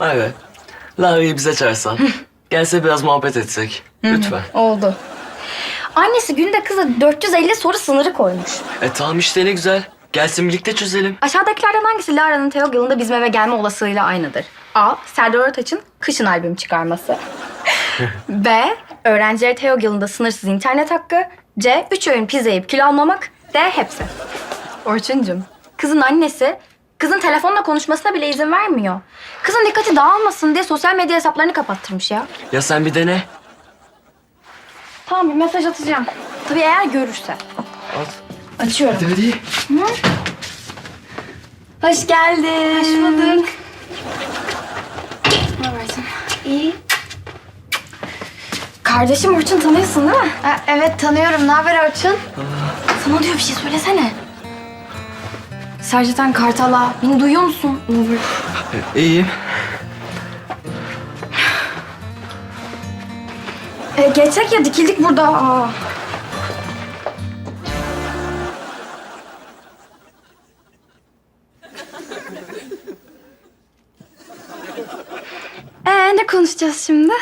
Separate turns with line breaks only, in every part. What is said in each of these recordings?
Be. Lara'yı bize çağırsan. Gelse biraz muhabbet etsek. Lütfen.
Oldu. Annesi günde kıza 450 soru sınırı koymuş.
E tamam işte ne güzel. Gelsin birlikte çözelim.
Aşağıdakilerden hangisi Lara'nın Teog yılında bizim eve gelme olasılığıyla aynıdır? A. Serdar Ortaç'ın kışın albüm çıkarması. B. Öğrencilere Teog yılında sınırsız internet hakkı. C. Üç öğün pizza yiyip kilo almamak. D. Hepsi. Orçuncum, kızın annesi kızın telefonla konuşmasına bile izin vermiyor. Kızın dikkati dağılmasın diye sosyal medya hesaplarını kapattırmış ya.
Ya sen bir dene.
Tamam bir mesaj atacağım. Tabii eğer görürse.
At.
Açıyorum.
Hadi.
Hoş geldin. Hoş bulduk. Ne habersin? İyi. Kardeşim Orçun tanıyorsun değil mi?
evet tanıyorum. Ne haber Orçun?
Sana diyor bir şey söylesene. Sercetan Kartal'a. Beni duyuyor musun? Ne olur.
E, İyiyim.
E, geçsek ya dikildik burada. Aa. Ee, ne konuşacağız şimdi?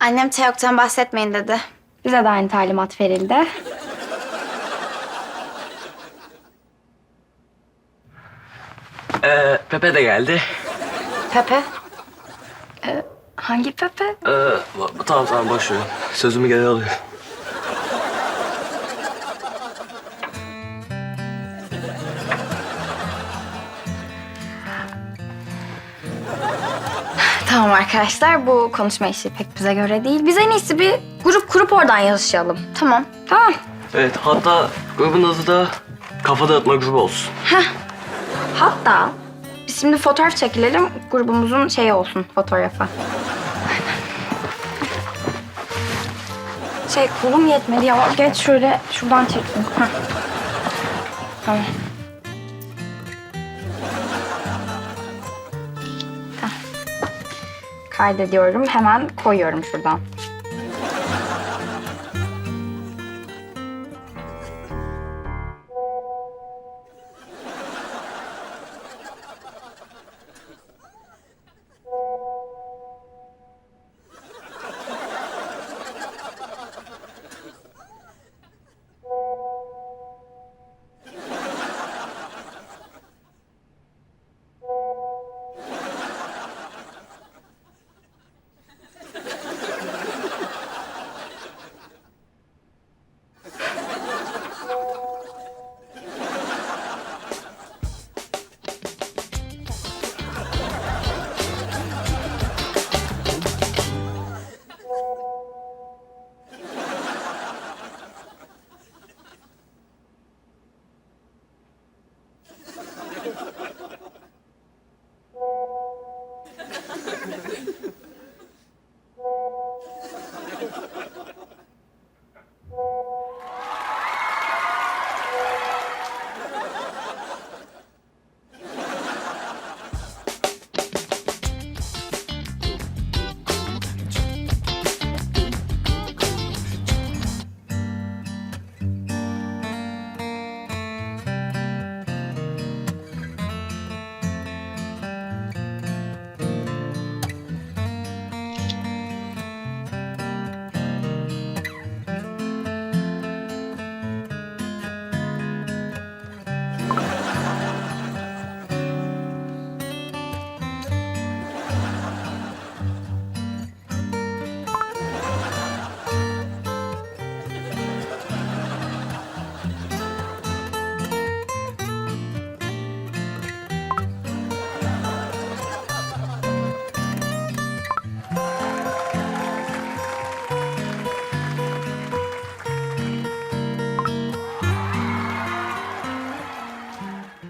Annem Teok'tan bahsetmeyin dedi.
Bize de aynı talimat verildi.
E, Pepe de geldi.
Pepe.
Hangi Pepe?
E, tamam tamam boş ver. Sözümü geri alıyorum.
Tamam arkadaşlar bu konuşma işi pek bize göre değil. Biz en iyisi bir grup kurup oradan yazışalım.
Tamam.
Tamam.
Evet hatta grubun adı da Kafa Dağıtma Grubu olsun.
Hatta biz şimdi fotoğraf çekilelim. Grubumuzun şeyi olsun fotoğrafı. Şey kolum yetmedi ya. Geç şöyle şuradan çekeyim. Heh. Tamam. Tamam. Kaydediyorum. Hemen koyuyorum şuradan.